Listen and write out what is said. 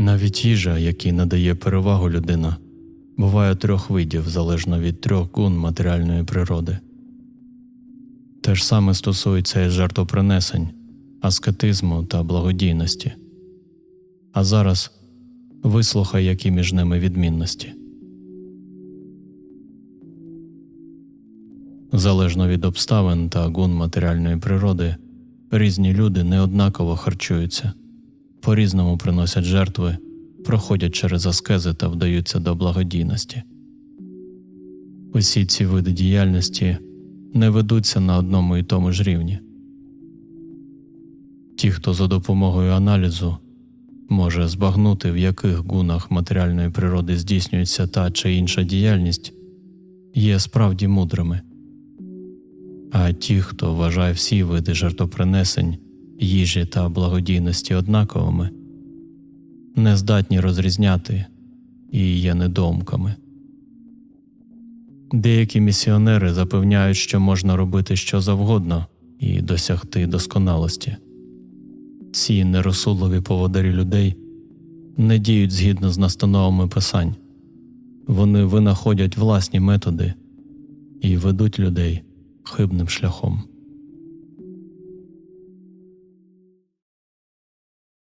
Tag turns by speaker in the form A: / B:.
A: Навіть їжа, якій надає перевагу людина, буває трьох видів залежно від трьох гун матеріальної природи. Те ж саме стосується і жертвопринесень, аскетизму та благодійності. А зараз вислухай, які між ними відмінності. Залежно від обставин та гун матеріальної природи, різні люди неоднаково харчуються, по різному приносять жертви, проходять через аскези та вдаються до благодійності. Усі ці види діяльності не ведуться на одному і тому ж рівні. Ті, хто за допомогою аналізу може збагнути, в яких гунах матеріальної природи здійснюється та чи інша діяльність, є справді мудрими. А ті, хто вважає всі види жертвопринесень, їжі та благодійності однаковими, не здатні розрізняти і є недоумками. Деякі місіонери запевняють, що можна робити що завгодно і досягти досконалості. Ці нерозсудливі поводарі людей не діють згідно з настановами писань, вони винаходять власні методи і ведуть людей хибним шляхом.